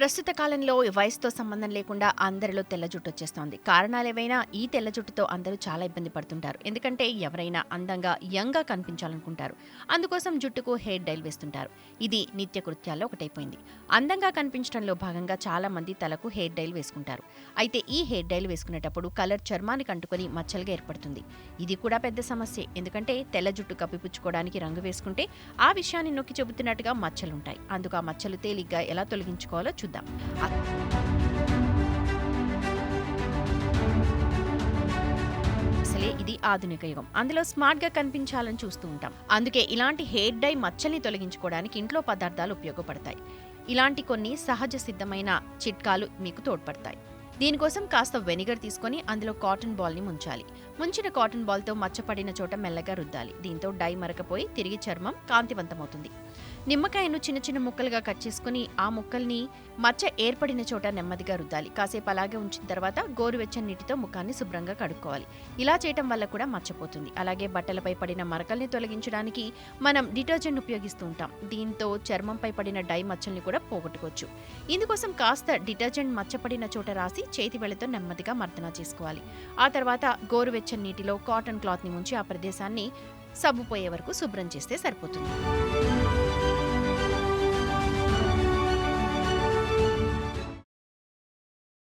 ప్రస్తుత కాలంలో వయసుతో సంబంధం లేకుండా అందరిలో తెల్ల జుట్టు వచ్చేస్తోంది. కారణాలు ఏవైనా ఈ తెల్ల జుట్టుతో అందరూ చాలా ఇబ్బంది పడుతుంటారు. ఎందుకంటే ఎవరైనా అందంగా యంగ్గా కనిపించాలనుకుంటారు. అందుకోసం జుట్టుకు హెయిర్ డైల్ వేస్తుంటారు. ఇది నిత్య కృత్యాల్లో ఒకటైపోయింది. అందంగా కనిపించడంలో భాగంగా చాలా మంది తలకు హెయిర్ డైల్ వేసుకుంటారు. అయితే ఈ హెయిర్ డైల్ వేసుకునేటప్పుడు కలర్ చర్మానికి అంటుకొని మచ్చలుగా ఏర్పడుతుంది. ఇది కూడా పెద్ద సమస్య. ఎందుకంటే తెల్ల జుట్టు కప్పిపుచ్చుకోవడానికి రంగు వేసుకుంటే ఆ విషయాన్ని నొక్కి చెబుతున్నట్టుగా మచ్చలుంటాయి. అందుకు ఆ మచ్చలు తేలిగ్గా ఎలా తొలగించుకోవాలో చూద్దాం. అసలే ఇది ఆధునిక యుగం. అందులో స్మార్ట్గా కనిపించాలని చూస్తూ ఉంటాం. అందుకే ఇలాంటి హెయిర్ డై మచ్చల్ని తొలగించుకోవడానికి ఇంట్లో పదార్థాలు ఉపయోగపడతాయి. ఇలాంటి కొన్ని సహజ సిద్ధమైన చిట్కాలు మీకు తోడ్పడతాయి. దీనికోసం కాస్త వెనిగర్ తీసుకొని అందులో కాటన్ బాల్ని ముంచాలి. ముంచిన కాటన్ బాల్తో మచ్చపడిన చోట మెల్లగా రుద్దాలి. దీంతో డై మరకపోయి తిరిగి చర్మం కాంతివంతమవుతుంది. నిమ్మకాయను చిన్న చిన్న ముక్కలుగా కట్ చేసుకుని ఆ ముక్కల్ని మచ్చ ఏర్పడిన చోట నెమ్మదిగా రుద్దాలి. కాసేపు అలాగే ఉంచిన తర్వాత గోరువెచ్చని నీటితో ముఖాన్ని శుభ్రంగా కడుక్కోవాలి. ఇలా చేయటం వల్ల కూడా మచ్చపోతుంది. అలాగే బట్టలపై పడిన మరకల్ని తొలగించడానికి మనం డిటర్జెంట్ ఉపయోగిస్తూ ఉంటాం. దీంతో చర్మంపై పడిన డై మచ్చల్ని కూడా పోగొట్టుకోవచ్చు. ఇందుకోసం కాస్త డిటర్జెంట్ మచ్చపడిన చోట రాసి చేతి వేళతో నెమ్మదిగా మర్దన చేసుకోవాలి. ఆ తర్వాత గోరువెచ్చని నీటిలో కాటన్ క్లాత్ని ముంచి ఆ ప్రదేశాన్ని సబ్బు పోయే వరకు శుభ్రం చేస్తే సరిపోతుంది.